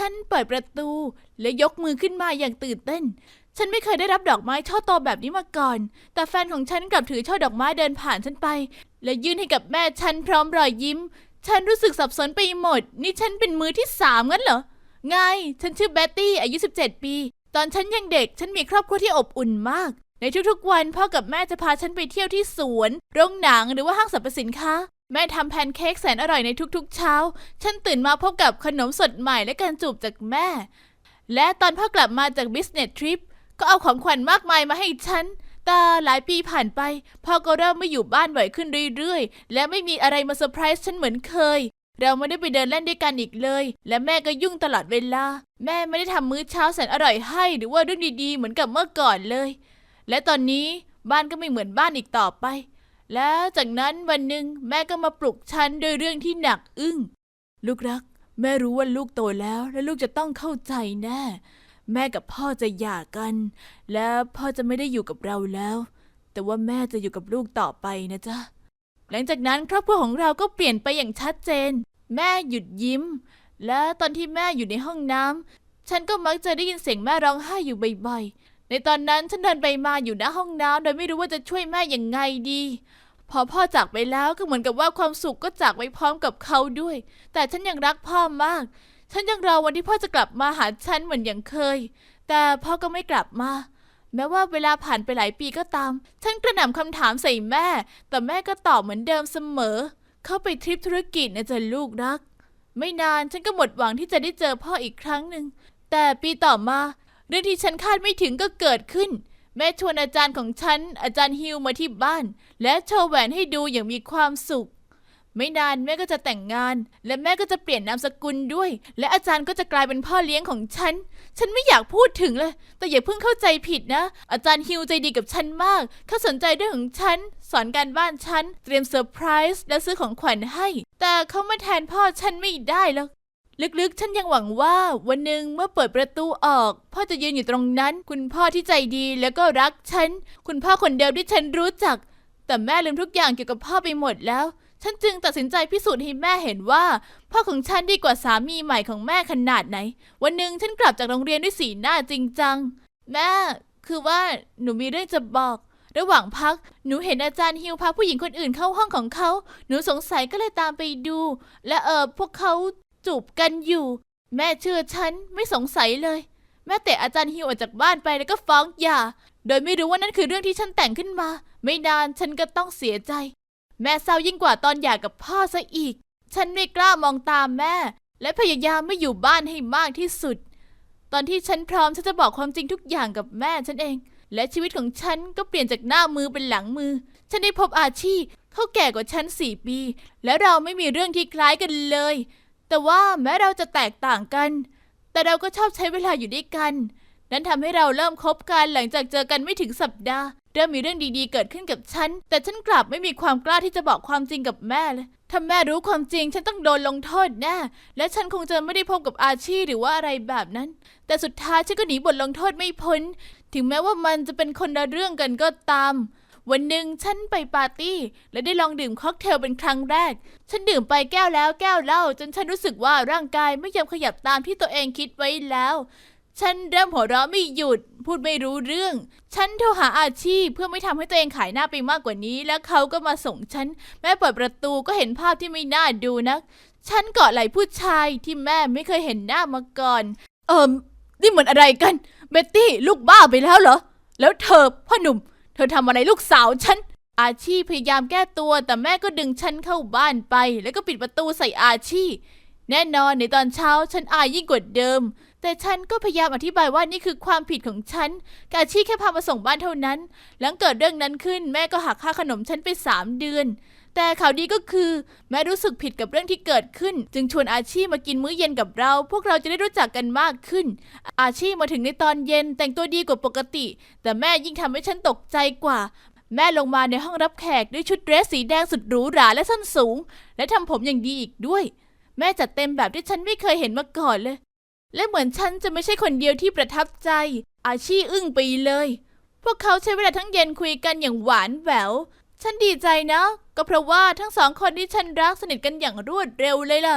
ฉันเปิดประตู และยกมือขึ้นมาอย่างตื่นเต้น ฉันไม่เคยได้รับดอกไม้ช่อโตแบบนี้มาก่อน แต่แฟนของฉันกลับถือช่อดอกไม้เดินผ่านฉันไป และยื่นให้กับแม่ฉันพร้อมรอยยิ้ม ฉันรู้สึกสับสนไปหมด นี่ฉันเป็นมือที่สามงั้นเหรอไงฉันชื่อเบตตี้อายุ 17 ปี ตอนฉันยังเด็ก ฉันมีครอบครัวที่อบอุ่นมาก ในทุกๆวันพ่อกับแม่จะพาฉันไปเที่ยวที่สวน โรงหนังหรือว่าห้างสรรพสินค้า แม่ทำแพนเค้กแสนอร่อยในทุกๆเช้า ฉันตื่นมาพบกับขนมสดใหม่และการจูบจากแม่ และตอนพ่อกลับมาจาก business trip ก็เอาของขวัญมากมายมาให้ฉัน แต่หลายปีผ่านไป พ่อก็เริ่มไม่อยู่บ้านบ่อยขึ้นเรื่อยๆ และไม่มีอะไรมาเซอร์ไพรส์ฉันเหมือนเคย เราไม่ได้ไปเดินเล่นด้วยกันอีกเลย และแม่ก็ยุ่งตลอดเวลา แม่ไม่ได้ทำมื้อเช้าแสนอร่อยให้ หรือว่าเรื่องดีๆ เหมือนกับเมื่อก่อนเลย และตอนนี้บ้านก็ไม่เหมือนบ้านอีกต่อไป แล้วจากนั้นวันหนึ่งแม่ก็มาปลุกฉันด้วยเรื่องที่หนักอึ้ง ลูกรัก แม่รู้ว่าลูกโตแล้วและลูกจะต้องเข้าใจแน่แม่กับพ่อจะหย่ากัน และพ่อจะไม่ได้อยู่กับเราแล้ว แต่ว่าแม่จะอยู่กับลูกต่อไปนะจ๊ะหลังจากนั้นครอบครัวของเราก็เปลี่ยนไปอย่างชัดเจน แม่หยุดยิ้ม และตอนที่แม่อยู่ในห้องน้ำฉันก็มักจะได้ยินเสียงแม่ร้องไห้อยู่บ่อยๆในตอนนั้นฉันเดินไปมาอยู่หน้าห้องน้ำโดยไม่รู้ว่าจะช่วยแม่อย่างไงดี พอพ่อจากไปแล้วก็เหมือนกับว่าความสุขก็จากไปพร้อมกับเขาด้วย แต่ฉันยังรักพ่อมาก ฉันยังรอวันที่พ่อจะกลับมาหาฉันเหมือนอย่างเคย แต่พ่อก็ไม่กลับมา แม้ว่าเวลาผ่านไปหลายปีก็ตาม ฉันกระหน่ำคำถามใส่แม่ แต่แม่ก็ตอบเหมือนเดิมเสมอ เข้าไปทริปธุรกิจนะจ๊ะลูกรัก ไม่นานฉันก็หมดหวังที่จะได้เจอพ่ออีกครั้งหนึ่ง แต่ปีต่อมาเรื่องที่ฉันคาดไม่ถึงก็เกิดขึ้น แม่ชวนอาจารย์ของฉัน อาจารย์ฮิวมาที่บ้าน และโชว์แหวนให้ดูอย่างมีความสุข ไม่นานแม่ก็จะแต่งงาน และแม่ก็จะเปลี่ยนนามสกุลด้วย และอาจารย์ก็จะกลายเป็นพ่อเลี้ยงของฉัน ฉันไม่อยากพูดถึงเลย แต่อย่าเพิ่งเข้าใจผิดนะ อาจารย์ฮิวใจดีกับฉันมากเขาสนใจเรื่องของฉัน สอนการบ้านฉัน เตรียมเซอร์ไพรส์และซื้อของขวัญให้ แต่เขามาแทนพ่อฉันไม่ได้หรอก ลึกๆ ฉันยังหวังว่าวันหนึ่งเมื่อเปิดประตูออก พ่อจะยืนอยู่ตรงนั้น คุณพ่อที่ใจดีแล้วก็รักฉัน คุณพ่อคนเดิมที่ฉันรู้จัก แต่แม่ลืมทุกอย่างเกี่ยวกับพ่อไปหมดแล้ว ฉันจึงตัดสินใจพิสูจน์ให้แม่เห็นว่า พ่อของฉันดีกว่าสามีใหม่ของแม่ขนาดไหน วันหนึ่งฉันกลับจากโรงเรียนด้วยสีหน้าจริงจัง แม่ คือว่าหนูมีเรื่องจะบอกระหว่างพัก หนูเห็นอาจารย์ฮิวพาผู้หญิงคนอื่นเข้าห้องของเขา หนูสงสัยก็เลยตามไปดู และเออพวกเขา จูบกันอยู่ แม่เชื่อฉันไม่สงสัยเลย แม่เตะอาจารย์ฮิวออกจากบ้านไปแล้วก็ฟ้องหย่า โดยไม่รู้ว่านั่นคือเรื่องที่ฉันแต่งขึ้นมา ไม่นานฉันก็ต้องเสียใจ แม่เศร้ายิ่งกว่าตอนหย่ากับพ่อซะอีก ฉันไม่กล้ามองตามแม่ และพยายามไม่อยู่บ้านให้มากที่สุด ตอนที่ฉันพร้อมฉันจะบอกความจริงทุกอย่างกับแม่ฉันเอง และชีวิตของฉันก็เปลี่ยนจากหน้ามือเป็นหลังมือ ฉันได้พบอาชีพเขาแก่กว่าฉันสี่ปี และเราไม่มีเรื่องที่คล้ายกันเลย แต่ว่าแม้เราจะแตกต่างกัน แต่เราก็ชอบใช้เวลาอยู่ด้วยกัน นั้นทำให้เราเริ่มคบกันหลังจากเจอกันไม่ถึงสัปดาห์ เริ่มมีเรื่องดีๆเกิดขึ้นกับฉัน แต่ฉันกลับไม่มีความกล้าที่จะบอกความจริงกับแม่เลยถ้าแม่รู้ความจริงฉันต้องโดนลงโทษแน่ และฉันคงจะไม่ได้พบกับอาชีหรือว่าอะไรแบบนั้น แต่สุดท้ายฉันก็หนีบทลงโทษไม่พ้น ถึงแม้ว่ามันจะเป็นคนละเรื่องกันก็ตาม วันหนึ่งฉันไปปาร์ตี้ และได้ลองดื่มค็อกเทลเป็นครั้งแรก ฉันดื่มไปแก้วแล้วแก้วเล่า จนฉันรู้สึกว่าร่างกายไม่ยอมขยับตามที่ตัวเองคิดไว้แล้ว ฉันเริ่มหัวเราะไม่หยุด พูดไม่รู้เรื่อง ฉันโทรหาอาชีพเพื่อไม่ทำให้ตัวเองขายหน้าไปมากกว่านี้ แล้วเขาก็มาส่งฉัน แม่เปิดประตูก็เห็นภาพที่ไม่น่าดูนัก ฉันเกาะไหล่ผู้ชายที่แม่ไม่เคยเห็นหน้ามาก่อน เอิมนี่เหมือนอะไรกัน เบตตี้ลูกบ้าไปแล้วเหรอ แล้วเธอพ่อหนุ่ม ธอทำอะไรลูกสาวฉัน อาชีพพยายามแก้ตัว แต่แม่ก็ดึงฉันเข้าบ้านไป แล้วก็ปิดประตูใส่อาชีพแน่นอนในตอนเช้าฉันอายยิ่งกว่าเดิม แต่ฉันก็พยายามอธิบายว่านี่คือความผิดของฉันกอาชีพแค่พามาส่งบ้านเท่านั้น หลังเกิดเรื่องนั้นขึ้นแม่ก็หักค่าขนมฉันไปสามเดือน แต่ข่าวดีก็คือ แม่รู้สึกผิดกับเรื่องที่เกิดขึ้น จึงชวนอาชีมากินมื้อเย็นกับเรา พวกเราจะได้รู้จักกันมากขึ้น อาชีมาถึงในตอนเย็นแต่งตัวดีกว่าปกติ แต่แม่ยิ่งทำให้ฉันตกใจกว่า แม่ลงมาในห้องรับแขกด้วยชุดเดรสสีแดงสุดหรูหราและส้นสูง และทำผมอย่างดีอีกด้วย แม่จัดเต็มแบบที่ฉันไม่เคยเห็นมาก่อนเลย และเหมือนฉันจะไม่ใช่คนเดียวที่ประทับใจ อาชีอึ้งไปเลย พวกเขาใช้เวลาทั้งเย็นคุยกันอย่างหวานแหวว ฉันดีใจนะ ก็เพราะว่าทั้งสองคนที่ฉันรักสนิทกันอย่างรวดเร็วเลยล่ะ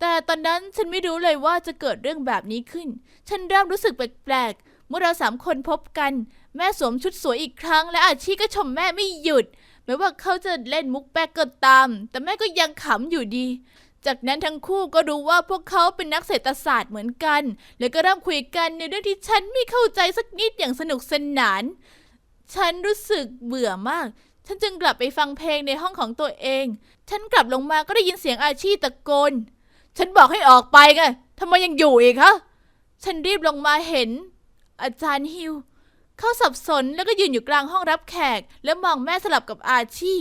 แต่ตอนนั้นฉันไม่รู้เลยว่าจะเกิดเรื่องแบบนี้ขึ้น ฉันเริ่มรู้สึกแปลกๆ เมื่อเราสามคนพบกัน แม่สวมชุดสวยอีกครั้ง และอาชีก็ชมแม่ไม่หยุด ไม่ว่าเขาจะเล่นมุกแป๊กก็ตาม แต่แม่ก็ยังขำอยู่ดี จากนั้นทั้งคู่ก็รู้ว่าพวกเขาเป็นนักเศรษฐศาสตร์เหมือนกัน แล้วก็เริ่มคุยกันในเรื่องที่ฉันไม่เข้าใจสักนิดอย่างสนุกสนาน ฉันรู้สึกเบื่อมาก ฉันจึงกลับไปฟังเพลงในห้องของตัวเอง ฉันกลับลงมาก็ได้ยินเสียงอาชีตะโกน ฉันบอกให้ออกไปไงทำไมยังอยู่อีกฮะ ฉันรีบลงมาเห็น อาจารย์ฮิว เขาสับสนแล้วก็ยืนอยู่กลางห้องรับแขก แล้วมองแม่สลับกับอาชี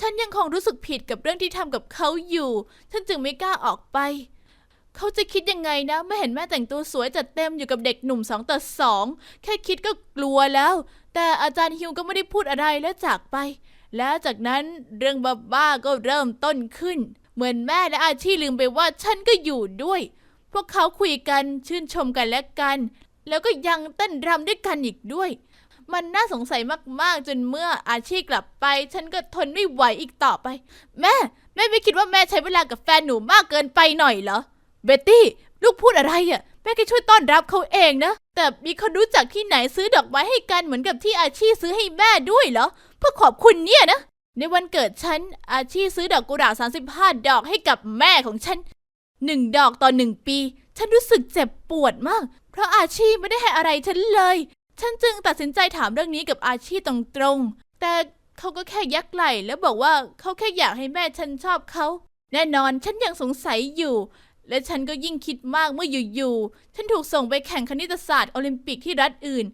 ฉันยังคงรู้สึกผิดกับเรื่องที่ทำกับเขาอยู่ ฉันจึงไม่กล้าออกไป เขาจะคิดยังไงนะเมื่อเห็นแม่แต่งตัวสวยจัดเต็มอยู่กับเด็กหนุ่มสองต่อสอง แค่คิดก็กลัวแล้ว แต่อาจารย์ฮิวก็ไม่ได้พูดอะไรแล้วจากไป และจากนั้นเรื่องบ้าๆก็เริ่มต้นขึ้น เหมือนแม่และอาชีลืมไปว่าฉันก็อยู่ด้วย พวกเขาคุยกันชื่นชมกันและกัน แล้วก็ยังเต้นรำด้วยกันอีกด้วย มันน่าสงสัยมากๆ จนเมื่ออาชีกลับไป ฉันก็ทนไม่ไหวอีกต่อไป แม่ แม่ไม่คิดว่าแม่ใช้เวลากับแฟนหนูมากเกินไปหน่อยเหรอเบตตี้ลูกพูดอะไรอะแม่แค่ช่วยต้อนรับเขาเองนะ แต่มีคนรู้จักที่ไหนซื้อดอกไม้ให้กันเหมือนกับที่อาชีซื้อให้แม่ด้วยเหรอ พื่อขอบคุณเนี่ยนะ ในวันเกิดฉัน อาชีซื้อดอกกุหลาบ35 ดอกให้กับแม่ของฉันหนึ่งดอกต่อหนึ่งปี ฉันรู้สึกเจ็บปวดมาก เพราะอาชีไม่ได้ให้อะไรฉันเลย ฉันจึงตัดสินใจถามเรื่องนี้กับอาชีตรงๆ แต่เขาก็แค่ยักไหล่แล้วบอกว่าเขาแค่อยากให้แม่ฉันชอบเขา แน่นอนฉันยังสงสัยอยู่ และฉันก็ยิ่งคิดมากเมื่ออยู่ๆ ฉันถูกส่งไปแข่งคณิตศาสตร์โอลิมปิกที่รัฐอื่น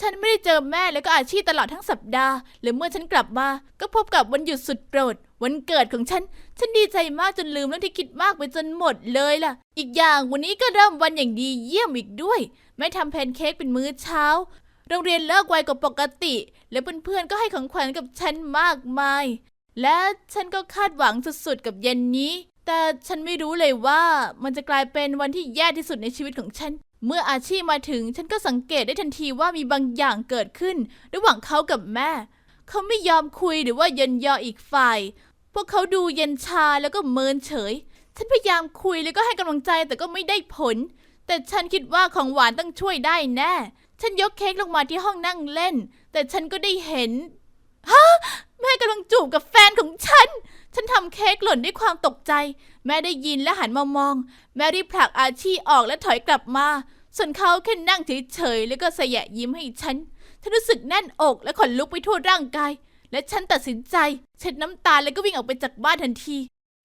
ฉันไม่ได้เจอแม่แล้วก็อาชีพตลอดทั้งสัปดาห์และเมื่อฉันกลับมา ก็พบกับวันหยุดสุดโปรด วันเกิดของฉัน ฉันดีใจมากจนลืมเรื่องที่คิดมากไปจนหมดเลยล่ะ อีกอย่างวันนี้ก็เริ่มวันอย่างดีเยี่ยมอีกด้วยแม่ทำแพนเค้กเป็นมื้อเช้า โรงเรียนเลิกไวกว่าปกติ และเพื่อนๆก็ให้ของขวัญกับฉันมากมาย และฉันก็คาดหวังสุดๆกับเย็นนี้ แต่ฉันไม่รู้เลยว่ามันจะกลายเป็นวันที่แย่ที่สุดในชีวิตของฉัน เมื่ออาชีพมาถึงฉันก็สังเกตได้ทันทีว่ามีบางอย่างเกิดขึ้น ระหว่างเขากับแม่ เขาไม่ยอมคุยหรือว่าเย็นยออีกฝ่าย พวกเขาดูเย็นชาแล้วก็เมินเฉย ฉันพยายามคุยแล้วก็ให้กำลังใจแต่ก็ไม่ได้ผล แต่ฉันคิดว่าของหวานต้องช่วยได้แน่ ฉันยกเค้กลงมาที่ห้องนั่งเล่น แต่ฉันก็ได้เห็นฮะ แม่กำลังจูบกับแฟนของฉัน ฉันทำเค้กหล่นด้วยความตกใจ แม่ได้ยินและหันมามอง แม่รีบผลักอาชีออกและถอยกลับมา ส่วนเขาแค่นั่งเฉยๆแล้วก็สยะยิ้มให้ฉัน ฉันรู้สึกแน่นอกและขนลุกไปทั่วร่างกาย และฉันตัดสินใจ เช็ดน้ำตาแล้วก็วิ่งออกไปจากบ้านทันที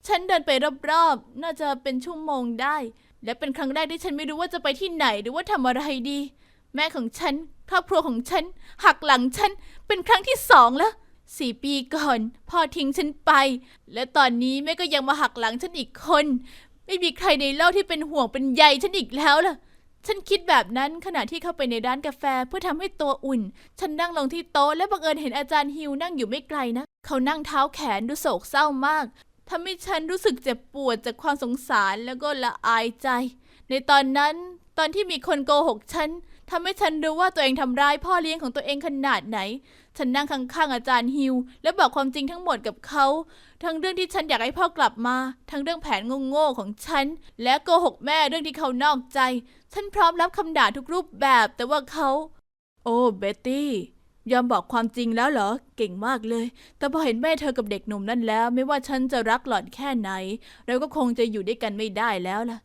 ฉันเดินไปรอบๆ น่าจะเป็นชั่วโมงได้ และเป็นครั้งแรกที่ฉันไม่รู้ว่าจะไปที่ไหนหรือว่าทำอะไรดี แม่ของฉัน ครอบครัวของฉัน หักหลังฉัน เป็นครั้งที่สองแล้ว สี่ปีก่อนพ่อทิ้งฉันไป และตอนนี้แม่ก็ยังมาหักหลังฉันอีกคน ไม่มีใครในโลกที่เป็นห่วงเป็นใยฉันอีกแล้วล่ะ ฉันคิดแบบนั้นขณะที่เข้าไปในร้านกาแฟเพื่อทำให้ตัวอุ่น ฉันนั่งลงที่โต๊ะและบังเอิญเห็นอาจารย์ฮิวนั่งอยู่ไม่ไกลนะ เขานั่งเท้าแขนดูโศกเศร้ามากทำให้ฉันรู้สึกเจ็บปวดจากความสงสารแล้วก็ละอายใจ ในตอนนั้นตอนที่มีคนโกหกฉัน ทำให้ฉันรู้ว่าตัวเองทำร้ายพ่อเลี้ยงของตัวเองขนาดไหน ฉันนั่งข้างๆอาจารย์ฮิว และบอกความจริงทั้งหมดกับเขา ทั้งเรื่องที่ฉันอยากให้พ่อกลับมา ทั้งเรื่องแผนโง่ๆของฉัน และโกหกแม่เรื่องที่เขานอกใจ ฉันพร้อมรับคำด่าทุกรูปแบบ แต่ว่าเขา โอ้เบตตี้ยอมบอกความจริงแล้วเหรอ เก่งมากเลย แต่พอเห็นแม่เธอกับเด็กหนุ่มนั่นแล้ว ไม่ว่าฉันจะรักหล่อนแค่ไหน เราก็คงจะอยู่ด้วยกันไม่ได้แล้วล่ะ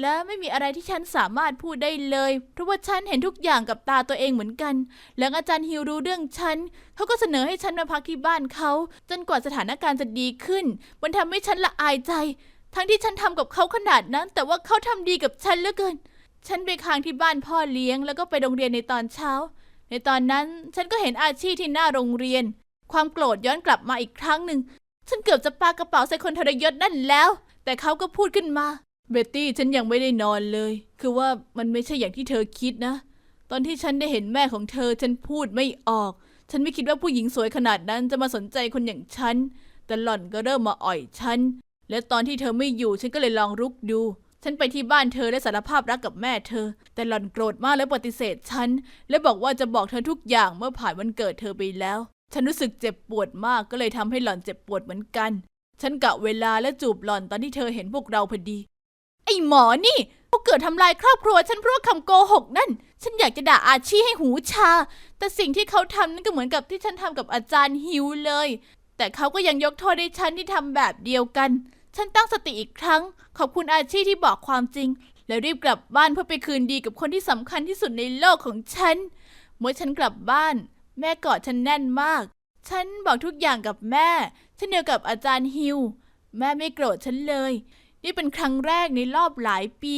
และไม่มีอะไรที่ฉันสามารถพูดได้เลย เพราะว่าฉันเห็นทุกอย่างกับตาตัวเองเหมือนกัน หลังอาจารย์ฮิวรู้เรื่องฉัน เขาก็เสนอให้ฉันมาพักที่บ้านเขา จนกว่าสถานการณ์จะดีขึ้น มันทำให้ฉันละอายใจ ทั้งที่ฉันทำกับเขาขนาดนั้น แต่ว่าเขาทำดีกับฉันเหลือเกิน ฉันไปค้างที่บ้านพ่อเลี้ยง แล้วก็ไปโรงเรียนในตอนเช้า ในตอนนั้นฉันก็เห็นอาชีพที่หน้าโรงเรียน ความโกรธย้อนกลับมาอีกครั้งหนึ่ง ฉันเกือบจะปากระเป๋าใส่คนทรยศนั่นแล้ว แต่เขาก็พูดขึ้นมา เบตตี้ฉันยังไม่ได้นอนเลย คือว่ามันไม่ใช่อย่างที่เธอคิดนะ ตอนที่ฉันได้เห็นแม่ของเธอ ฉันพูดไม่ออก ฉันไม่คิดว่าผู้หญิงสวยขนาดนั้นจะมาสนใจคนอย่างฉัน แต่หล่อนก็เริ่มมาอ่อยฉัน และตอนที่เธอไม่อยู่ ฉันก็เลยลองรุกดู ฉันไปที่บ้านเธอและสารภาพรักกับแม่เธอ แต่หล่อนโกรธมากและปฏิเสธฉัน และบอกว่าจะบอกเธอทุกอย่างเมื่อผ่านวันเกิดเธอไปแล้ว ฉันรู้สึกเจ็บปวดมากก็เลยทำให้หล่อนเจ็บปวดเหมือนกัน ฉันกะเวลาและจูบหล่อนตอนที่เธอเห็นพวกเราพอดี ไอ้หมอนี่เขาเกิดทำลายครอบครัวฉันเพราะคำโกหกนั่น ฉันอยากจะด่าอาชีให้หูชา แต่สิ่งที่เขาทำนั่นก็เหมือนกับที่ฉันทำกับอาจารย์ฮิวเลย แต่เขาก็ยังยกโทษให้ฉันที่ทำแบบเดียวกัน ฉันตั้งสติอีกครั้ง ขอบคุณอาชีที่บอกความจริง แล้วรีบกลับบ้านเพื่อไปคืนดีกับคนที่สำคัญที่สุดในโลกของฉัน เมื่อฉันกลับบ้าน แม่กอดฉันแน่นมาก ฉันบอกทุกอย่างกับแม่เช่นเดียวกับอาจารย์ฮิว แม่ไม่โกรธฉันเลย นี่เป็นครั้งแรกในรอบหลายปี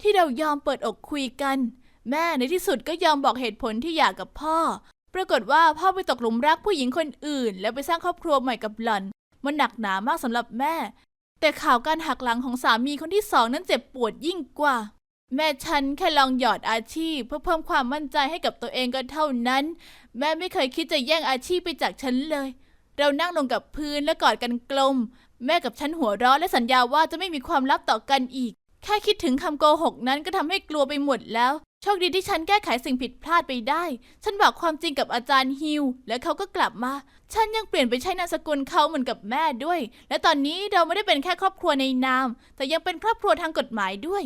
ที่เรายอมเปิดอกคุยกัน แม่ในที่สุดก็ยอมบอกเหตุผลที่อยากกับพ่อ ปรากฏว่าพ่อไปตกหลุมรักผู้หญิงคนอื่น แล้วไปสร้างครอบครัวใหม่กับหล่อน มันหนักหนามากสำหรับแม่ แต่ข่าวการหักหลังของสามีคนที่สองนั้นเจ็บปวดยิ่งกว่า แม่ฉันแค่ลองหยอดอาชีพ เพื่อเพิ่มความมั่นใจให้กับตัวเองก็เท่านั้น แม่ไม่เคยคิดจะแย่งอาชีพไปจากฉันเลย เรานั่งลงกับพื้นและกอดกันกลม แม่กับฉันหัวเราะและสัญญาว่าจะไม่มีความลับต่อกันอีก แค่คิดถึงคำโกหกนั้นก็ทำให้กลัวไปหมดแล้ว โชคดีที่ฉันแก้ไขสิ่งผิดพลาดไปได้ ฉันบอกความจริงกับอาจารย์ฮิว และเขาก็กลับมา ฉันยังเปลี่ยนไปใช้นามสกุลเขาเหมือนกับแม่ด้วย และตอนนี้เราไม่ได้เป็นแค่ครอบครัวในนาม แต่ยังเป็นครอบครัวทางกฎหมายด้วย